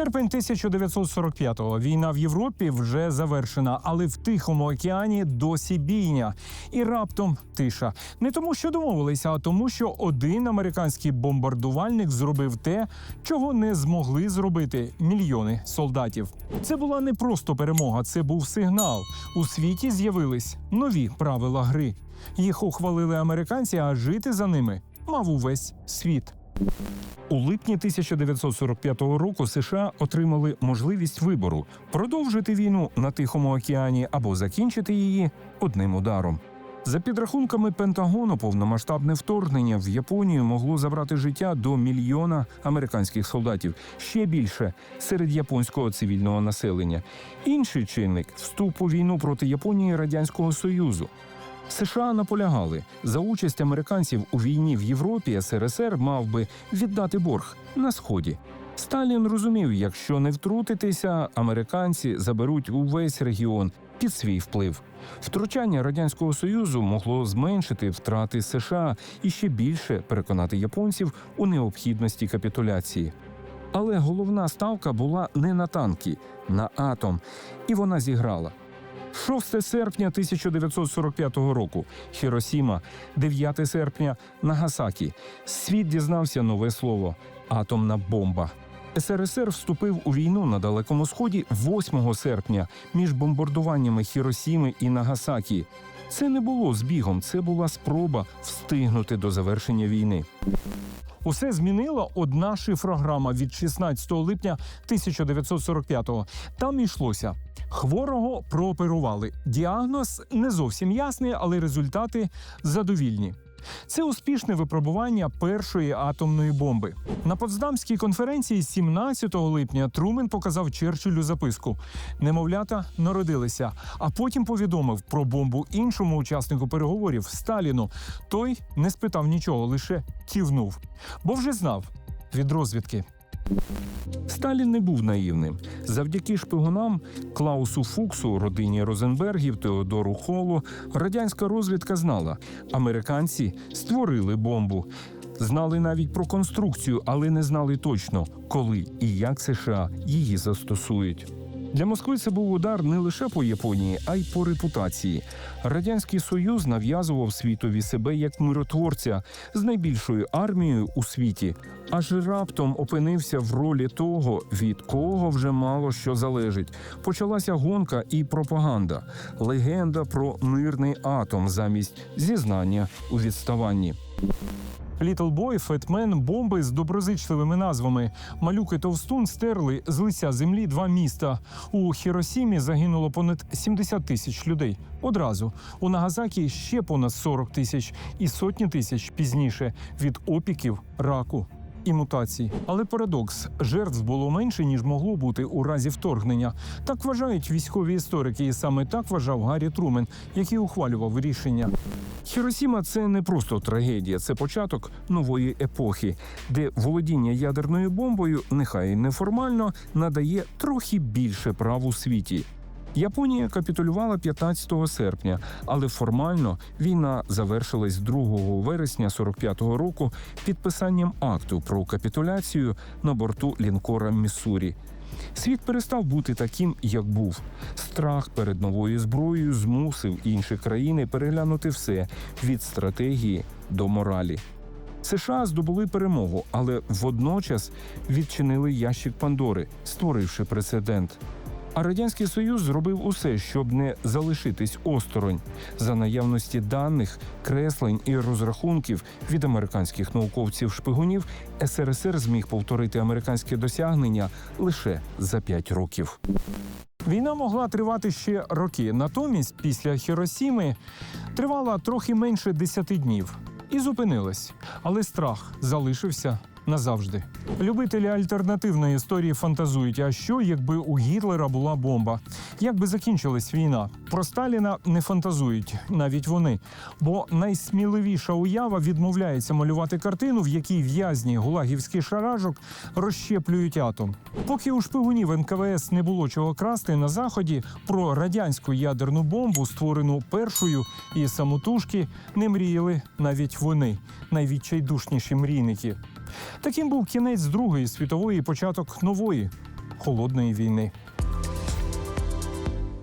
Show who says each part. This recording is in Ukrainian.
Speaker 1: Серпень 1945-го. Війна в Європі вже завершена, але в Тихому океані досі бійня. І раптом тиша. Не тому, що домовилися, а тому, що один американський бомбардувальник зробив те, чого не змогли зробити мільйони солдатів. Це була не просто перемога, це був сигнал. У світі з'явились нові правила гри. Їх ухвалили американці, а жити за ними мав увесь світ. У липні 1945 року США отримали можливість вибору продовжити війну на Тихому океані або закінчити її одним ударом. За підрахунками Пентагону, повномасштабне вторгнення в Японію могло забрати життя до мільйона американських солдатів, ще більше серед японського цивільного населення. Інший чинник вступ у війну проти Японії Радянського Союзу. США наполягали за участь американців у війні в Європі. СРСР мав би віддати борг на сході. Сталін розумів, якщо не втрутитися, американці заберуть увесь регіон під свій вплив. Втручання радянського союзу могло зменшити втрати США і ще більше переконати японців у необхідності капітуляції. Але головна ставка була не на танки, на атом, і вона зіграла. 6 серпня 1945 року Хіросіма, 9 серпня Нагасакі. Світ дізнався нове слово атомна бомба. СРСР вступив у війну на Далекому Сході 8 серпня між бомбардуваннями Хіросіми і Нагасакі. Це не було збігом, це була спроба встигнути до завершення війни. Усе змінила одна шифрограма від 16 липня 1945-го. Там йшлося. Хворого прооперували. Діагноз не зовсім ясний, але результати задовільні. Це успішне випробування першої атомної бомби. На Потсдамській конференції 17 липня Трумен показав Черчиллю записку. Немовлята народилися, а потім повідомив про бомбу іншому учаснику переговорів Сталіну. Той не спитав нічого, лише кивнув, бо вже знав від розвідки. Сталін не був наївним. Завдяки шпигунам Клаусу Фуксу, родині Розенбергів, Теодору Холу, радянська розвідка знала, американці створили бомбу. Знали навіть про конструкцію, але не знали точно, коли і як США її застосують. Для Москви це був удар не лише по Японії, а й по репутації. Радянський Союз нав'язував світові себе як миротворця з найбільшою армією у світі, аж раптом опинився в ролі того, від кого вже мало що залежить. Почалася гонка і пропаганда, легенда про мирний атом замість зізнання у відставанні. Літл Бой, Фетмен, бомби з доброзичливими назвами. Малюк і Товстун стерли з лиця землі два міста. У Хіросімі загинуло понад 70 тисяч людей. Одразу у Нагазакі ще понад 40 тисяч і сотні тисяч пізніше від опіків, раку. І мутацій, але парадокс жертв було менше ніж могло бути у разі вторгнення. Так вважають військові історики, і саме так вважав Гаррі Трумен, який ухвалював рішення. Хіросіма це не просто трагедія, це початок нової епохи, де володіння ядерною бомбою, нехай і неформально, надає трохи більше прав у світі. Японія капітулювала 15 серпня, але формально війна завершилась 2 вересня 45-го року підписанням акту про капітуляцію на борту лінкора Міссурі. Світ перестав бути таким, як був. Страх перед новою зброєю змусив інші країни переглянути все від стратегії до моралі. США здобули перемогу, але водночас відчинили ящик Пандори, створивши прецедент. А радянський союз зробив усе, щоб не залишитись осторонь за наявності даних, креслень і розрахунків від американських науковців-шпигунів. СРСР зміг повторити американське досягнення лише за п'ять років. Війна могла тривати ще роки. Натомість, після Хіросіми, тривала трохи менше десяти днів і зупинилась. Але страх залишився назавжди. Любителі альтернативної історії фантазують: а що, якби у Гітлера була бомба? Як би закінчилась війна? Про Сталіна не фантазують навіть вони. Бо найсміливіша уява відмовляється малювати картину, в якій в'язні гулагівський шаражок розщеплюють атом. Поки у шпигунів НКВС не було чого красти на заході, про радянську ядерну бомбу, створену першою і самотужки, не мріяли навіть вони, найвідчайдушніші мрійники. Таким був кінець Другої світової і початок нової. холодної війни.